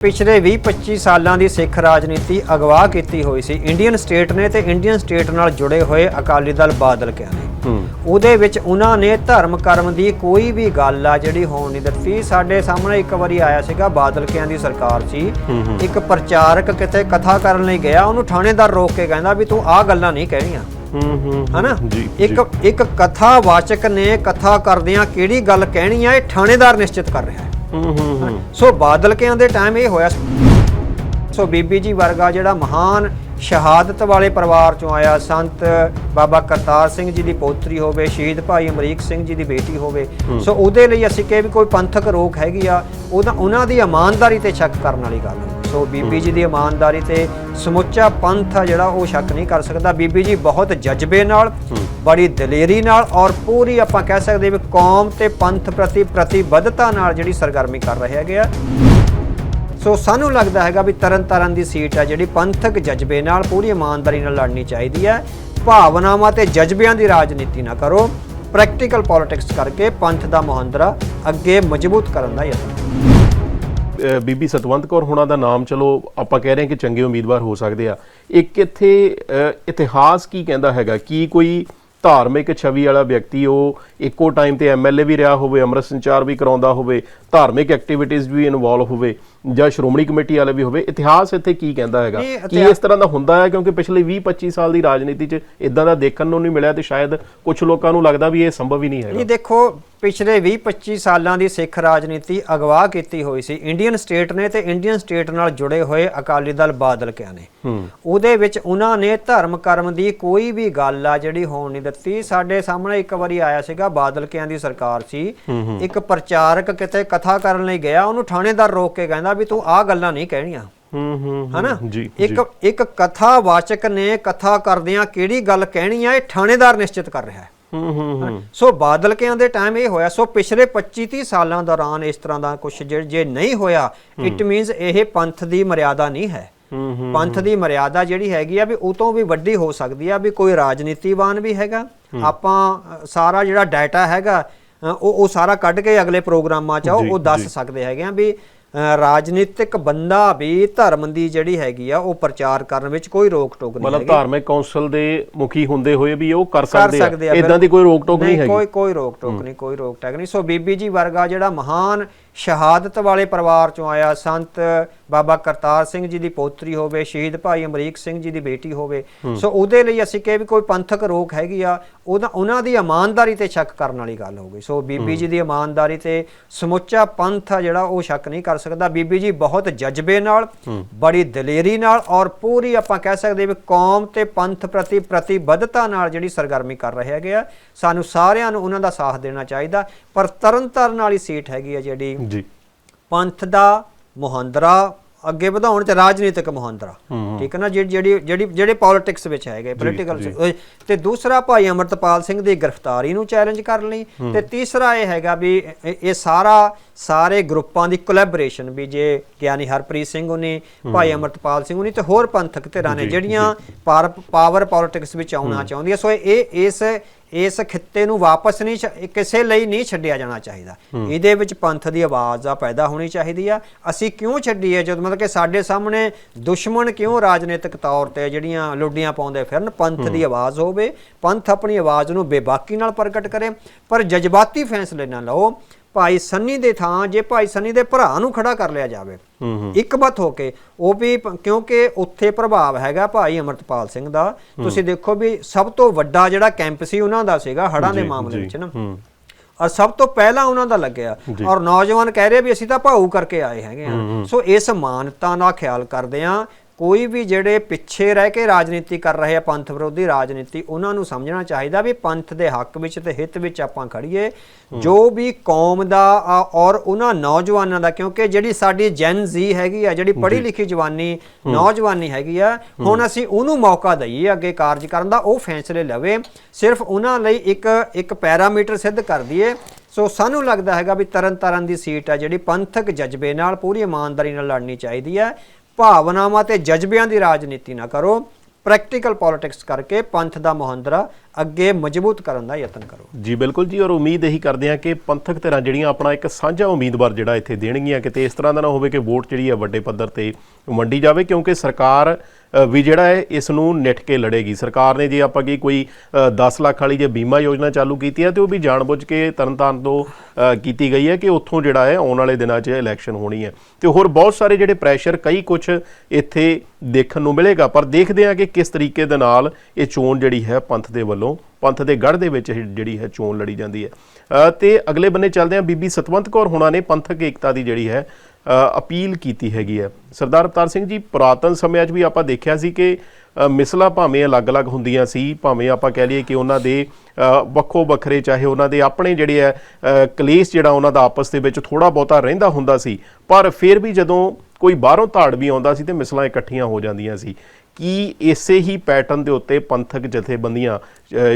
ਪਿਛਲੇ 20-25 ਸਾਲਾਂ ਦੀ ਸਿੱਖ ਰਾਜਨੀਤੀ ਅਗਵਾ ਕੀਤੀ ਹੋਈ ਸੀ। ਇੰਡੀਅਨ ਸਟੇਟ ਨੇ ਤੇ ਇੰਡੀਅਨ ਸਟੇਟ ਨਾਲ ਜੁੜੇ ਹੋਏ ਅਕਾਲੀ ਦਲ ਬਾਦਲ ਕਿਆ ਨੇ? ਉਹਦੇ ਵਿੱਚ ਉਹਨਾਂ ਨੇ ਧਰਮ ਕਰਮ ਦੀ ਕੋਈ ਵੀ ਗੱਲ ਆ ਜਿਹੜੀ ਹੋਣ ਨਹੀਂ ਦਿੱਤੀ। ਸਾਡੇ ਸਾਹਮਣੇ ਇੱਕ ਵਾਰੀ ਆਇਆ ਸੀਗਾ ਬਾਦਲ ਕਿਆਂ ਦੀ ਸਰਕਾਰ ਸੀ। ਇੱਕ ਪ੍ਰਚਾਰਕ ਕਿਤੇ ਕਥਾ ਕਰਨ ਲਈ ਗਿਆ ਉਹਨੂੰ ਥਾਣੇਦਾਰ ਰੋਕ ਕੇ ਕਹਿੰਦਾ ਵੀ ਤੂੰ ਆਹ ਗੱਲਾਂ ਨਹੀਂ ਕਹਿਣੀਆਂ। ਹੂੰ ਹੂੰ ਹਨਾ? ਇੱਕ ਇੱਕ ਕਥਾਵਾਚਕ ਨੇ ਕਥਾ ਕਰਦਿਆਂ ਕਿਹੜੀ ਗੱਲ ਕਹਿਣੀ ਆ ਇਹ ਥਾਣੇਦਾਰ ਨਿਸ਼ਚਿਤ ਕਰ ਰਿਹਾ ਹੈ। ਹੂੰ ਸੋ ਬਾਦਲ ਕਿਆਂ ਦੇ ਟਾਈਮ ਇਹ ਹੋਇਆ ਸੋ। ਬੀਬੀ ਜੀ ਵਰਗਾ ਜਿਹੜਾ ਮਹਾਨ ਸ਼ਹਾਦਤ ਵਾਲੇ ਪਰਿਵਾਰ ਚੋਂ ਆਇਆ ਸੰਤ ਬਾਬਾ ਕਰਤਾਰ ਸਿੰਘ ਜੀ ਦੀ ਪੋਤਰੀ ਹੋਵੇ ਸ਼ਹੀਦ ਭਾਈ ਅਮਰੀਕ ਸਿੰਘ ਜੀ ਦੀ ਬੇਟੀ ਹੋਵੇ ਸੋ ਉਹਦੇ ਲਈ ਅਸੀਂ ਕਹੇ ਵੀ ਕੋਈ ਪੰਥਕ ਰੋਕ ਹੈਗੀ ਆ ਉਹਦਾ ਉਹਨਾਂ ਦੀ ਇਮਾਨਦਾਰੀ ਤੇ ਸ਼ੱਕ ਕਰਨ ਵਾਲੀ ਗੱਲ ਹੈ ਸੋ ਬੀਬੀ ਜੀ ਦੀ ਇਮਾਨਦਾਰੀ ਤੇ ਸਮੁੱਚਾ ਪੰਥ ਆ ਜਿਹੜਾ ਉਹ ਸ਼ੱਕ ਨਹੀਂ ਕਰ ਸਕਦਾ। ਬੀਬੀ ਜੀ ਬਹੁਤ ਜਜ਼ਬੇ ਨਾਲ ਬੜੀ ਦਲੇਰੀ ਨਾਲ ਔਰ ਪੂਰੀ ਆਪਾਂ ਕਹਿ ਸਕਦੇ ਵੀ ਕੌਮ ਤੇ ਪੰਥ ਪ੍ਰਤੀ ਪ੍ਰਤੀਬੱਧਤਾ ਨਾਲ ਜਿਹੜੀ ਸਰਗਰਮੀ ਕਰ ਰਹੇ ਹੈਗੇ ਆ। ਸੋ ਸਾਨੂੰ ਲੱਗਦਾ ਹੈਗਾ ਵੀ ਤਰਨ ਤਾਰਨ ਦੀ ਸੀਟ ਆ ਜਿਹੜੀ ਪੰਥਕ ਜਜ਼ਬੇ ਨਾਲ ਪੂਰੀ ਇਮਾਨਦਾਰੀ ਨਾਲ ਲੜਨੀ ਚਾਹੀਦੀ ਹੈ ਭਾਵਨਾਵਾਂ ਤੇ ਜਜ਼ਬਿਆਂ ਦੀ ਰਾਜਨੀਤੀ ਨਾ ਕਰੋ। ਪ੍ਰੈਕਟੀਕਲ ਪੋਲਿਟਿਕਸ ਕਰਕੇ ਪੰਥ ਦਾ ਮੁਹੰਦਰਾ ਅੱਗੇ ਮਜ਼ਬੂਤ ਕਰਨ ਦਾ ਯਤਨ ਬੀਬੀ ਸਤਵੰਤ ਕੌਰ ਹੁਣਾਂ ਦਾ ਨਾਮ, ਚਲੋ, ਆਪਾਂ ਕਹਿ ਰਹੇ ਹਾਂ ਕਿ ਚੰਗੇ ਉਮੀਦਵਾਰ ਹੋ ਸਕਦੇ ਆ। ਇੱਕ ਇੱਥੇ ਇਤਿਹਾਸ ਕੀ ਕਹਿੰਦਾ ਹੈਗਾ? ਕੀ ਕੋਈ ਧਾਰਮਿਕ ਛਵੀ ਵਾਲਾ ਵਿਅਕਤੀ ਉਹ ਇੱਕੋ ਟਾਈਮ ਤੇ ਐਮਐਲਏ ਵੀ ਰਿਹਾ ਹੋਵੇ, ਅੰਮ੍ਰਿਤ ਸੰਚਾਰ ਵੀ ਕਰਾਉਂਦਾ ਹੋਵੇ, ਧਾਰਮਿਕ ਐਕਟੀਵਿਟੀਜ਼ ਵੀ ਇਨਵੋਲਵ ਹੋਵੇ ਜਾਂ ਸ਼੍ਰੋਮਣੀ ਕਮੇਟੀ ਵਾਲੇ ਵੀ ਹੋਵੇ ਇਤਿਹਾਸ ਇੱਥੇ ਕੀ ਕਹਿੰਦਾ ਹੈਗਾ? ਕੀ ਇਸ ਤਰ੍ਹਾਂ ਦਾ ਹੁੰਦਾ ਹੈ? ਕਿਉਂਕਿ ਪਿਛਲੇ 20 25 ਸਾਲ ਦੀ ਰਾਜਨੀਤੀ 'ਚ ਇਦਾਂ ਦਾ ਦੇਖਣ ਨੂੰ ਨਹੀਂ ਮਿਲਿਆ ਤੇ ਸ਼ਾਇਦ ਕੁਝ ਲੋਕਾਂ ਨੂੰ ਲੱਗਦਾ ਵੀ ਇਹ ਸੰਭਵ ਹੀ ਨਹੀਂ ਹੈਗਾ। ਨਹੀਂ ਦੇਖੋ ਪਿਛਲੇ 20-25 ਸਾਲਾਂ ਦੀ ਸਿੱਖ ਰਾਜਨੀਤੀ ਅਗਵਾ ਕੀਤੀ ਹੋਈ ਸੀ। ਇੰਡੀਅਨ ਸਟੇਟ ਨੇ ਤੇ ਇੰਡੀਅਨ ਸਟੇਟ ਨਾਲ ਜੁੜੇ ਹੋਏ ਅਕਾਲੀ ਦਲ ਬਾਦਲ ਕਿਆ ਨੇ ਉਹਦੇ ਵਿੱਚ ਉਹਨਾਂ ਨੇ ਧਰਮ ਕਰਮ ਦੀ ਕੋਈ ਵੀ ਗੱਲ ਆ ਜਿਹੜੀ ਹੋਣ ਨਹੀਂ ਦਿੱਤੀ। ਸਾਡੇ ਸਾਹਮਣੇ ਇੱਕ ਵਾਰੀ ਆਇਆ ਸੀਗਾ ਬਾਦਲ ਕਿਆਂ ਦੀ ਸਰਕਾਰ ਸੀ। ਇੱਕ ਪ੍ਰਚਾਰਕ ਕਿਤੇ ਕਥਾ ਕਰਨ ਲਈ ਗਿਆ ਉਹਨੂੰ ਥਾਣੇਦਾਰ ਰੋਕ ਕੇ ਕਹਿੰਦਾ ਵੀ ਤੂੰ ਆਹ ਗੱਲਾਂ ਨਹੀਂ ਕਹਿਣੀਆਂ। ਹੂੰ ਹੂੰ ਹਨਾ? ਜੀ ਇੱਕ ਇੱਕ ਕਥਾਵਾਚਕ ਨੇ ਕਥਾ ਕਰਦਿਆਂ ਕਿਹੜੀ ਗੱਲ ਕਹਿਣੀ ਆ ਇਹ ਥਾਣੇਦਾਰ ਨਿਸ਼ਚਿਤ ਕਰ ਰਿਹਾ ਹੈ। ਹੂੰ ਹੂੰ ਸੋ ਬਾਦਲ ਕਿਆਂ ਦੇ ਟਾਈਮ ਇਹ ਹੋਇਆ ਸੋ ਪਿਛਲੇ 25 30 ਸਾਲਾਂ ਦੌਰਾਨ ਇਸ ਤਰ੍ਹਾਂ ਦਾ ਕੁਝ ਜੇ ਨਹੀਂ ਹੋਇਆ ਇਟ ਮੀਨਸ ਇਹ ਪੰਥ ਦੀ ਮਰਿਆਦਾ ਨਹੀਂ ਹੈ। ਪੰਥ ਦੀ ਮਰਿਆਦਾ ਜਿਹੜੀ ਹੈਗੀ ਆ ਵੀ ਉਹ ਤੋਂ ਵੀ ਵੱਡੀ ਹੋ ਸਕਦੀ ਆ ਵੀ ਕੋਈ ਰਾਜਨੀਤੀਵਾਨ ਵੀ ਹੈਗਾ। ਆਪਾਂ ਸਾਰਾ ਜਿਹੜਾ ਡਾਟਾ ਹੈਗਾ ਉਹ ਉਹ ਸਾਰਾ ਕੱਢ ਕੇ ਅਗਲੇ ਪ੍ਰੋਗਰਾਮਾਂ 'ਚ ਉਹ- ਦੱਸ। ਸਕਦੇ ਹੈਗੇ ਆ ਵੀ ਰਾਜਨੀਤਿਕ ਬੰਦਾ ਵੀ ਧਰਮ ਦੀ ਜਿਹੜੀ ਹੈਗੀ ਆ ਉਹ ਪ੍ਰਚਾਰ ਕਰਨ ਵਿੱਚ ਕੋਈ ਰੋਕ ਟੋਕ ਨਹੀਂ ਮਤਲਬ ਹੈਗੀ। ਧਾਰਮਿਕ ਕੌਂਸਲ ਦੇ ਮੁਖੀ ਹੁੰਦੇ ਹੋਏ ਵੀ ਉਹ ਕਰ ਸਕਦੇ ਆ। ਇਦਾਂ ਦੀ ਕੋਈ ਰੋਕ ਟੋਕ ਨਹੀਂ ਕੋਈ ਹੈਗੀ? ਕੋਈ ਰੋਕ ਟੋਕ ਨਹੀਂ ਕੋਈ ਰੋਕ ਟਾਕ ਨਹੀਂ। ਸੋ ਬੀਬੀ ਜੀ ਵਰਗਾ ਜਿਹੜਾ ਮਹਾਨ ਸ਼ਹਾਦਤ ਵਾਲੇ ਪਰਿਵਾਰ ਚੋਂ ਆਇਆ ਸੰਤ ਬਾਬਾ ਕਰਤਾਰ ਸਿੰਘ ਜੀ ਦੀ ਪੋਤਰੀ ਹੋਵੇ ਸ਼ਹੀਦ ਭਾਈ ਅਮਰੀਕ ਸਿੰਘ ਜੀ ਦੀ ਬੇਟੀ ਹੋਵੇ। ਸੋ ਉਹਦੇ ਲਈ ਅਸੀਂ ਕਹੇ ਵੀ ਕੋਈ ਪੰਥਕ ਰੋਕ ਹੈਗੀ ਆ ਉਹਦਾ ਉਹਨਾਂ ਦੀ ਇਮਾਨਦਾਰੀ ਤੇ ਸ਼ੱਕ ਕਰਨ ਵਾਲੀ ਗੱਲ ਹੋ ਗਈ। ਸੋ ਬੀਬੀ ਜੀ ਦੀ ਇਮਾਨਦਾਰੀ ਤੇ ਸਮੁੱਚਾ ਪੰਥ ਆ ਜਿਹੜਾ ਉਹ ਸ਼ੱਕ ਨਹੀਂ ਕਰ ਸਕਦਾ। ਬੀਬੀ ਜੀ ਬਹੁਤ ਜਜ਼ਬੇ ਨਾਲ ਬੜੀ ਦਲੇਰੀ ਨਾਲ ਔਰ ਪੂਰੀ ਆਪਾਂ ਕਹਿ ਸਕਦੇ ਵੀ ਕੌਮ ਤੇ ਪੰਥ ਪ੍ਰਤੀ ਪ੍ਰਤੀਬੱਧਤਾ ਨਾਲ ਜਿਹੜੀ ਸਰਗਰਮੀ ਕਰ ਰਹੇ ਹੈਗੇ ਆ ਸਾਨੂੰ ਸਾਰਿਆਂ ਨੂੰ ਉਹਨਾਂ ਦਾ ਸਾਥ ਦੇਣਾ ਚਾਹੀਦਾ। ਪਰ ਤਰਨਤਾਰਨ ਵਾਲੀ ਸੀਟ ਹੈਗੀ ਆ ਜਿਹੜੀ ਜੀ। ਪੰਥ ਦਾ ਮੁਹੰਦਰਾ ਅੱਗੇ ਵਧਾਉਣ ਚ ਰਾਜਨੀਤਿਕ ਮੁਹੰਦਰਾ। ਠੀਕ ਹੈ ਨਾ? ਜਿਹੜੀ ਜਿਹੜੀ ਜਿਹੜੀ ਪੋਲਿਟਿਕਸ ਵਿੱਚ ਹੈਗੇ ਪੋਲਿਟੀਕਲ ਤੇ ਦੂਸਰਾ ਭਾਈ ਅਮਰਤਪਾਲ ਸਿੰਘ ਦੀ ਗ੍ਰਿਫਤਾਰੀ ਨੂੰ ਚੈਲੰਜ ਕਰਨ ਲਈ। ਤੇ ਤੀਸਰਾ ਇਹ ਹੈਗਾ ਵੀ ਇਹ ਇਹ ਸਾਰਾ ਸਾਰੇ ਗਰੁੱਪਾਂ ਦੀ ਕੋਲੈਬੋਰੇਸ਼ਨ ਵੀ ਜੇ ਗਿਆਨੀ ਹਰਪ੍ਰੀਤ ਸਿੰਘ ਉਹਨੇ ਭਾਈ ਅਮਰਤਪਾਲ ਸਿੰਘ ਉਹਨੇ ਤੇ ਹੋਰ ਪੰਥਕ ਧਿਰਾਂ ਨੇ ਜਿਹੜੀਆਂ ਪਾਵਰ ਪੋਲਿਟਿਕਸ ਵਿੱਚ ਆਉਣਾ ਚਾਹੁੰਦੀਆਂ। ਸੋ ਇਹ ਇਸ ਇਸ ਖਿੱਤੇ ਨੂੰ ਵਾਪਸ ਨਹੀਂ ਕਿਸੇ ਲਈ ਨਹੀਂ ਛੱਡਿਆ ਜਾਣਾ ਚਾਹੀਦਾ। ਇਹਦੇ ਵਿੱਚ ਪੰਥ ਦੀ ਆਵਾਜ਼ ਆ ਪੈਦਾ ਹੋਣੀ ਚਾਹੀਦੀ ਆ। ਅਸੀਂ ਕਿਉਂ ਛੱਡੀਏ ਜਦ ਮਤਲਬ ਕਿ ਸਾਡੇ ਸਾਹਮਣੇ ਦੁਸ਼ਮਣ ਕਿਉਂ ਰਾਜਨੀਤਿਕ ਤੌਰ ਤੇ ਜਿਹੜੀਆਂ ਲੁੱਡੀਆਂ ਪਾਉਂਦੇ ਫਿਰਨ ਪੰਥ ਦੀ ਆਵਾਜ਼ ਹੋਵੇ ਪੰਥ ਆਪਣੀ ਆਵਾਜ਼ ਨੂੰ ਬੇਬਾਕੀ ਨਾਲ ਪ੍ਰਗਟ ਕਰੇ। ਪਰ ਜਜ਼ਬਾਤੀ ਫੈਸਲੇ ਨਾ ਲਓ। ਭਾਈ ਸੰਨੀ ਦੇ ਥਾਂ ਜੇ ਭਾਈ ਸੰਨੀ ਦੇ ਭਰਾ ਨੂੰ ਖੜਾ ਕਰ ਲਿਆ ਜਾਵੇ ਇੱਕਮਤ ਹੋ। ਕੇ ਉਹ ਵੀ ਕਿਉਂਕਿ ਉੱਥੇ ਪ੍ਰਭਾਵ ਹੈਗਾ ਭਾਈ ਅਮਰਤਪਾਲ ਸਿੰਘ ਦਾ। ਤੁਸੀਂ ਦੇਖੋ ਵੀ ਸਭ ਤੋਂ ਵੱਡਾ ਜਿਹੜਾ ਕੈਂਪ ਸੀ ਉਹਨਾਂ ਦਾ ਸੀਗਾ ਹੜਾਂ ਦੇ ਮਾਮਲੇ ਵਿੱਚ ਨਾ। ਔਰ ਸਭ ਤੋਂ ਪਹਿਲਾਂ ਉਹਨਾਂ ਦਾ ਲੱਗਿਆ। ਔਰ ਨੌਜਵਾਨ ਕਹਿ ਰਹੇ ਵੀ ਅਸੀਂ ਤਾਂ ਭਾਊ ਕਰਕੇ ਆਏ ਹੈਗੇ ਆ ਸੋ ਇਸ ਮਾਨਤਾ ਦਾ ਖਿਆਲ ਕਰਦੇ ਆ ਕੋਈ ਵੀ ਜਿਹੜੇ ਪਿੱਛੇ ਰਹਿ ਕੇ ਰਾਜਨੀਤੀ ਕਰ ਰਹੇ ਆ ਪੰਥ ਵਿਰੋਧੀ ਰਾਜਨੀਤੀ ਉਹਨਾਂ ਨੂੰ ਸਮਝਣਾ ਚਾਹੀਦਾ ਵੀ ਪੰਥ ਦੇ ਹੱਕ ਵਿੱਚ ਤੇ ਹਿੱਤ ਵਿੱਚ ਆਪਾਂ ਖੜੀਏ ਜੋ ਵੀ ਕੌਮ ਦਾ ਔਰ ਉਹਨਾਂ ਨੌਜਵਾਨਾਂ ਦਾ ਕਿਉਂਕਿ ਜਿਹੜੀ ਸਾਡੀ ਜੈਨ ਜ਼ੀ ਹੈਗੀ ਆ ਜਿਹੜੀ ਪੜ੍ਹੀ ਲਿਖੀ ਜਵਾਨੀ ਨੌਜਵਾਨੀ ਹੈਗੀ ਆ ਹੁਣ ਅਸੀਂ ਉਹਨੂੰ ਮੌਕਾ ਦਈਏ ਅੱਗੇ ਕਾਰਜ ਕਰਨ ਦਾ ਉਹ ਫੈਸਲੇ ਲਵੇ। ਸਿਰਫ ਉਹਨਾਂ ਲਈ ਇੱਕ ਇੱਕ ਪੈਰਾਮੀਟਰ ਸਿੱਧ ਕਰ ਦਈਏ। ਸੋ ਸਾਨੂੰ ਲੱਗਦਾ ਹੈਗਾ ਵੀ ਤਰਨ ਤਾਰਨ ਦੀ ਸੀਟ ਆ ਜਿਹੜੀ ਪੰਥਕ ਜਜ਼ਬੇ ਨਾਲ ਪੂਰੀ ਇਮਾਨਦਾਰੀ ਨਾਲ ਲੜਨੀ ਚਾਹੀਦੀ ਹੈ ਭਾਵਨਾਵਾਂ ਤੇ ਜਜ਼ਬਿਆਂ ਦੀ ਰਾਜਨੀਤੀ ਨਾ ਕਰੋ। ਪ੍ਰੈਕਟੀਕਲ ਪੋਲਿਟਿਕਸ ਕਰਕੇ ਪੰਥ ਦਾ ਮੁਹੰਦਰਾ ਅੱਗੇ ਮਜ਼ਬੂਤ ਕਰਨ ਦਾ ਯਤਨ ਕਰੋ। ਜੀ ਬਿਲਕੁਲ ਜੀ ਔਰ ਉਮੀਦ ਇਹੀ ਕਰਦੇ ਹਾਂ ਕਿ ਪੰਥਕ ਧਿਰਾਂ ਜਿਹੜੀਆਂ ਆਪਣਾ ਇੱਕ ਸਾਂਝਾ ਉਮੀਦਵਾਰ ਜਿਹੜਾ ਇੱਥੇ ਦੇਣਗੀਆਂ ਕਿਤੇ ਇਸ ਤਰ੍ਹਾਂ ਦਾ ਨਾ ਹੋਵੇ ਕਿ ਵੋਟ ਜਿਹੜੀ ਹੈ ਵੱਡੇ ਪੱਧਰ ਤੇ ਵੰਡੀ ਜਾਵੇ ਕਿਉਂਕਿ ਸਰਕਾਰ ਵੀ ਜਿਹੜਾ ਹੈ ਇਸ ਨੂੰ ਨਿੱਠ ਕੇ ਲੜੇਗੀ। ਸਰਕਾਰ ਨੇ ਜੇ ਆਪਾਂ ਕੀ ਕੋਈ ਅ, 10 ਲੱਖ ਵਾਲੀ ਜੇ ਬੀਮਾ ਯੋਜਨਾ ਚਾਲੂ ਕੀਤੀ ਹੈ ਤੇ ਉਹ ਵੀ ਜਾਣਬੁੱਝ ਕੇ ਤਰਨਤਾਰਨ ਤੋਂ ਕੀਤੀ ਗਈ ਹੈ ਕਿ ਉੱਥੋਂ ਜਿਹੜਾ ਹੈ ਆਉਣ ਵਾਲੇ ਦਿਨਾਂ 'ਚ ਇਲੈਕਸ਼ਨ ਹੋਣੀ ਹੈ। ਤੇ ਹੋਰ ਬਹੁਤ ਸਾਰੇ ਜਿਹੜੇ ਪ੍ਰੈਸ਼ਰ ਕਈ ਕੁਝ ਇੱਥੇ ਦੇਖਣ ਨੂੰ ਮਿਲੇਗਾ ਪਰ ਦੇਖਦੇ ਹਾਂ ਕਿ ਕਿਸ ਤਰੀਕੇ ਦੇ ਨਾਲ ਇਹ ਚੋਣ ਜਿਹੜੀ ਹੈ ਪੰਥ ਦੇ ਵੱਲੋਂ ਪੰਥ ਦੇ ਗੜ੍ਹ ਦੇ ਵਿੱਚ ਜਿਹੜੀ ਹੈ ਚੋਣ ਲੜੀ ਜਾਂਦੀ ਹੈ। ਅ, ਤੇ ਅਗਲੇ ਬੰਨੇ ਚੱਲਦੇ ਹਾਂ। ਬੀਬੀ ਸਤਵੰਤ ਕੌਰ ਹੋਣਾ ਨੇ ਪੰਥਕ ਏਕਤਾ ਦੀ ਜਿਹੜੀ ਹੈ ਅਪੀਲ ਕੀਤੀ ਹੈਗੀ ਹੈ। ਸਰਦਾਰ ਅਵਤਾਰ ਸਿੰਘ ਜੀ ਪੁਰਾਤਨ ਸਮਿਆਂ 'ਚ ਵੀ ਆਪਾਂ ਦੇਖਿਆ ਸੀ ਕਿ ਅ, ਮਿਸਲਾਂ ਭਾਵੇਂ ਅਲੱਗ-ਅਲੱਗ ਹੁੰਦੀਆਂ ਸੀ ਭਾਵੇਂ ਆਪਾਂ ਕਹਿ ਲਈਏ ਕਿ ਉਹਨਾਂ ਦੇ ਵੱਖੋ ਵੱਖਰੇ ਚਾਹੇ ਉਹਨਾਂ ਦੇ ਆਪਣੇ ਜਿਹੜੇ ਹੈ ਕਲੇਸ਼ ਜਿਹੜਾ ਉਹਨਾਂ ਦਾ ਆਪਸ ਦੇ ਵਿੱਚ ਥੋੜਾ ਬਹੁਤਾ ਰਹਿੰਦਾ ਹੁੰਦਾ ਸੀ ਪਰ ਫਿਰ ਵੀ ਜਦੋਂ ਕੋਈ ਬਾਹਰੋਂ ਧਾੜ ਵੀ ਆਉਂਦਾ ਸੀ ਤੇ ਮਿਸਲਾਂ ਇਕੱਠੀਆਂ ਹੋ ਜਾਂਦੀਆਂ ਸੀ। ਕੀ ਇਸੇ ਹੀ ਪੈਟਰਨ ਦੇ ਉੱਤੇ ਪੰਥਕ ਜਥੇਬੰਦੀਆਂ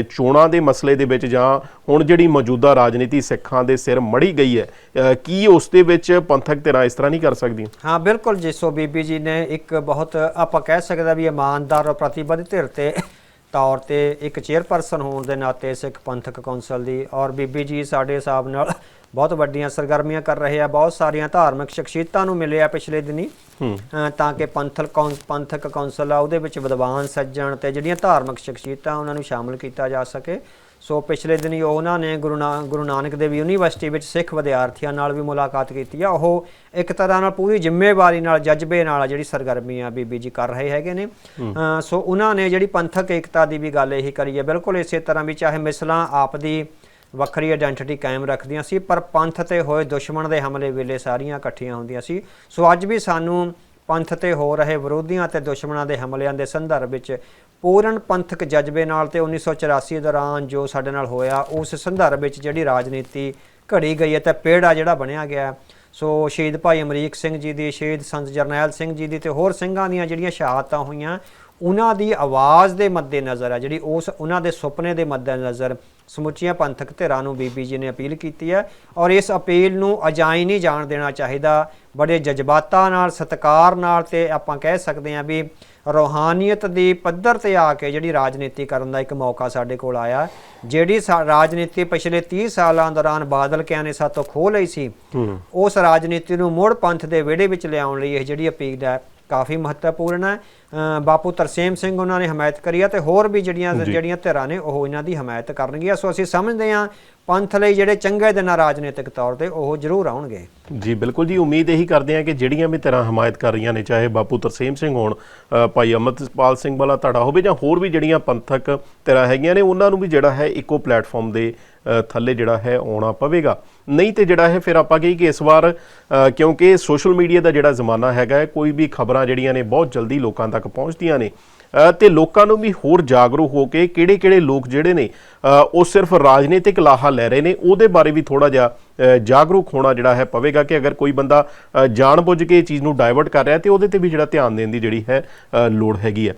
ਚੋਣਾਂ ਦੇ ਮਸਲੇ ਦੇ ਵਿੱਚ ਜਾਂ ਹੁਣ ਜਿਹੜੀ ਮੌਜੂਦਾ ਰਾਜਨੀਤੀ ਸਿੱਖਾਂ ਦੇ ਸਿਰ ਮੜੀ ਗਈ ਹੈ ਕੀ ਉਸ ਦੇ ਵਿੱਚ ਪੰਥਕ ਧਿਰਾਂ ਇਸ ਤਰ੍ਹਾਂ ਨਹੀਂ ਕਰ ਸਕਦੀਆਂ? ਹਾਂ, ਬਿਲਕੁਲ ਜੀ। ਸੋ ਬੀਬੀ ਜੀ ਨੇ ਇੱਕ ਬਹੁਤ ਆਪਾਂ ਕਹਿ ਸਕਦੇ ਵੀ ਇਮਾਨਦਾਰ ਔਰ ਪ੍ਰਤੀਬੱਧ ਧਿਰ ਤੇ ਤੌਰ ਤੇ ਇੱਕ ਚੇਅਰਪਰਸਨ ਹੋਣ ਦੇ ਨਾਤੇ ਸਿੱਖ ਪੰਥਕ ਕੌਂਸਲ ਦੀ ਔਰ ਬੀਬੀ ਜੀ ਸਾਡੇ ਹਿਸਾਬ ਨਾਲ ਬਹੁਤ ਵੱਡੀਆਂ ਸਰਗਰਮੀਆਂ ਕਰ ਰਹੇ ਆ ਬਹੁਤ ਸਾਰੀਆਂ ਧਾਰਮਿਕ ਸ਼ਖਸੀਅਤਾਂ ਨੂੰ ਮਿਲੇ ਆ ਪਿਛਲੇ ਦਿਨੀ। ਤਾਂ ਕਿ ਪੰਥਕ ਕੌਂ- ਪੰਥਕ ਕੌਂਸਲ ਆ ਉਹਦੇ ਵਿੱਚ ਵਿਦਵਾਨ ਸੱਜਣ ਤੇ ਜਿਹੜੀਆਂ ਧਾਰਮਿਕ ਸ਼ਖਸੀਅਤਾਂ ਉਹਨਾਂ ਨੂੰ ਸ਼ਾਮਲ ਕੀਤਾ ਜਾ ਸਕੇ। ਸੋ ਪਿਛਲੇ ਦਿਨੀ ਉਹਨਾਂ ਨੇ ਗੁਰੂ ਨਾਨਕ ਦੇਵ ਯੂਨੀਵਰਸਿਟੀ ਵਿੱਚ ਸਿੱਖ ਵਿਦਿਆਰਥੀਆਂ ਨਾਲ ਵੀ ਮੁਲਾਕਾਤ ਕੀਤੀ ਆ। ਉਹ ਇੱਕ ਤਰ੍ਹਾਂ ਨਾਲ ਪੂਰੀ ਜ਼ਿੰਮੇਵਾਰੀ ਨਾਲ ਜਜ਼ਬੇ ਨਾਲ ਜਿਹੜੀ ਸਰਗਰਮੀ ਆ ਬੀਬੀ ਜੀ ਕਰ ਰਹੇ ਹੈਗੇ ਨੇ। ਸੋ ਉਹਨਾਂ ਨੇ ਜਿਹੜੀ ਪੰਥਕ ਏਕਤਾ ਦੀ ਵੀ ਗੱਲ ਇਹੀ ਕਰੀ ਹੈ ਬਿਲਕੁਲ ਇਸੇ ਤਰ੍ਹਾਂ ਵੀ ਚਾਹੇ ਮਿਸਲਾਂ ਆਪ ਦੀ ਵੱਖਰੀ ਆਇਡੈਂਟੀਟੀ ਕਾਇਮ ਰੱਖਦੀਆਂ ਸੀ, ਪਰ ਪੰਥ ਤੇ ਹੋਏ ਦੁਸ਼ਮਣ ਦੇ ਹਮਲੇ ਵੇਲੇ ਸਾਰੀਆਂ ਇਕੱਠੀਆਂ ਹੁੰਦੀਆਂ ਸੀ। ਸੋ ਅੱਜ ਵੀ ਸਾਨੂੰ ਪੰਥ ਤੇ ਹੋ ਰਹੇ ਵਿਰੋਧੀਆਂ ਤੇ ਦੁਸ਼ਮਣਾਂ ਦੇ ਹਮਲਿਆਂ ਦੇ ਸੰਦਰਭ ਵਿੱਚ ਪੂਰਨ ਪੰਥਕ ਜਜ਼ਬੇ ਨਾਲ ਤੇ 1984 ਦੌਰਾਨ ਜੋ ਸਾਡੇ ਨਾਲ ਹੋਇਆ, ਉਸ ਸੰਦਰਭ ਵਿੱਚ ਜਿਹੜੀ ਰਾਜਨੀਤੀ ਘੜੀ ਗਈ ਹੈ ਤੇ ਪੇੜਾ ਜਿਹੜਾ ਬਣਿਆ ਗਿਆ ਸੋ ਸ਼ਹੀਦ ਭਾਈ ਅਮਰੀਕ ਸਿੰਘ ਜੀ ਦੀ, ਸ਼ਹੀਦ ਸੰਤ ਜਰਨੈਲ ਸਿੰਘ ਜੀ ਦੀ ਤੇ ਹੋਰ ਸਿੰਘਾਂ ਦੀਆਂ ਜਿਹੜੀਆਂ ਸ਼ਹਾਦਤਾਂ ਹੋਈਆਂ ਉਹਨਾਂ ਦੀ ਆਵਾਜ਼ ਦੇ ਮੱਦੇ ਨਜ਼ਰ ਆ ਜਿਹੜੀ ਉਸ ਉਹਨਾਂ ਦੇ ਸੁਪਨੇ ਦੇ ਮੱਦੇ ਨਜ਼ਰ ਸਮੁੱਚੀਆਂ ਪੰਥਕ ਧਿਰਾਂ ਨੂੰ ਬੀਬੀ ਜੀ ਨੇ ਅਪੀਲ ਕੀਤੀ ਹੈ ਔਰ ਇਸ ਅਪੀਲ ਨੂੰ ਅਜਾਈ ਨਹੀਂ ਜਾਣ ਦੇਣਾ ਚਾਹੀਦਾ ਬੜੇ ਜਜ਼ਬਾਤਾਂ ਨਾਲ ਸਤਿਕਾਰ ਨਾਲ ਤੇ ਆਪਾਂ ਕਹਿ ਸਕਦੇ ਹਾਂ ਵੀ ਰੋਹਾਨੀਅਤ ਦੀ ਪੱਧਰ ਤੇ ਆ ਕੇ ਜਿਹੜੀ ਰਾਜਨੀਤੀ ਕਰਨ ਦਾ ਇੱਕ ਮੌਕਾ ਸਾਡੇ ਕੋਲ ਆਇਆ ਜਿਹੜੀ ਰਾਜਨੀਤੀ ਪਿਛਲੇ 30 ਸਾਲਾਂ ਦੌਰਾਨ ਬਾਦਲ ਕਿਆਂ ਨੇ ਸਾਤੋਂ ਖੋਹ ਲਈ ਸੀ ਉਸ ਰਾਜਨੀਤੀ ਨੂੰ ਮੁੜ ਪੰਥ ਦੇ ਵਿਹੜੇ ਵਿੱਚ ਲਿਆਉਣ ਲਈ ਇਹ ਜਿਹੜੀ ਅਪੀਲ ਹੈ ਕਾਫੀ ਮਹੱਤਵਪੂਰਨ ਹੈ। ਬਾਪੂ ਤਰਸੇਮ ਸਿੰਘ ਉਹਨਾਂ ਨੇ ਹਮਾਇਤ ਕਰੀ ਹੈ ਤੇ ਹੋਰ ਵੀ ਜਿਹੜੀਆਂ ਜਿਹੜੀਆਂ ਧਿਰਾਂ ਨੇ ਉਹ ਇਹਨਾਂ ਦੀ ਹਮਾਇਤ ਕਰਨਗੀਆਂ। ਸੋ ਅਸੀਂ ਸਮਝਦੇ ਹਾਂ ਪੰਥ ਲਈ ਜਿਹੜੇ ਚੰਗੇ ਦਿਨ ਆ ਰਾਜਨੀਤਿਕ ਤੌਰ ਤੇ ਉਹ ਜ਼ਰੂਰ ਆਉਣਗੇ। ਜੀ ਬਿਲਕੁਲ ਜੀ। ਉਮੀਦ ਇਹੀ ਕਰਦੇ ਹਾਂ ਕਿ ਜਿਹੜੀਆਂ ਵੀ ਤਰ੍ਹਾਂ ਹਮਾਇਤ ਕਰ ਰਹੀਆਂ ਨੇ ਚਾਹੇ ਬਾਪੂ ਤਰਸੇਮ ਸਿੰਘ ਹੋਣ ਭਾਈ ਅਮਰਤਪਾਲ ਸਿੰਘ ਵਾਲਾ ਧੜਾ ਹੋਵੇ ਜਾਂ ਹੋਰ ਵੀ ਜਿਹੜੀਆਂ ਪੰਥਕ ਤਰ੍ਹਾਂ ਹੈਗੀਆਂ ਨੇ ਉਹਨਾਂ ਨੂੰ ਵੀ ਜਿਹੜਾ ਹੈ ਇੱਕੋ ਪਲੇਟਫਾਰਮ ਦੇ ਥੱਲੇ ਜਿਹੜਾ ਹੈ ਆਉਣਾ ਪਵੇਗਾ। ਨਹੀਂ ਤੇ ਜਿਹੜਾ ਹੈ ਫਿਰ ਆਪਾਂ ਕਹੀ ਕਿ ਇਸ ਵਾਰ ਕਿਉਂਕਿ ਸੋਸ਼ਲ ਮੀਡੀਆ ਦਾ ਜਿਹੜਾ ਜ਼ਮਾਨਾ ਹੈਗਾ ਕੋਈ ਵੀ ਖਬਰਾਂ ਜਿਹੜੀਆਂ ਨੇ ਬਹੁਤ ਜਲਦੀ ਲੋਕਾਂ ਤੱਕ ਪਹੁੰਚਦੀਆਂ ਨੇ। ਅ, ਤੇ ਲੋਕਾਂ ਨੂੰ ਵੀ ਹੋਰ ਜਾਗਰੂਕ ਹੋ ਕੇ ਕਿਹੜੇ-ਕਿਹੜੇ ਲੋਕ ਜਿਹੜੇ ਨੇ ਉਹ ਸਿਰਫ ਰਾਜਨੀਤਿਕ ਲਾਹਾ ਲੈ ਰਹੇ ਨੇ ਉਹਦੇ ਬਾਰੇ ਵੀ ਥੋੜਾ ਜਿਹਾ ਜਾਗਰੂਕ ਹੋਣਾ ਜਿਹੜਾ ਹੈ ਪਵੇਗਾ ਕਿ ਅਗਰ ਕੋਈ ਬੰਦਾ ਅ, ਜਾਣਬੁੱਝ ਕੇ ਇਹ ਚੀਜ਼ ਨੂੰ ਡਾਇਵਰਟ ਕਰ ਰਿਹਾ ਤੇ ਉਹਦੇ ਤੇ ਵੀ ਜਿਹੜਾ ਧਿਆਨ ਦੇਣ ਦੀ ਜਿਹੜੀ ਹੈ ਲੋੜ ਹੈਗੀ ਹੈ।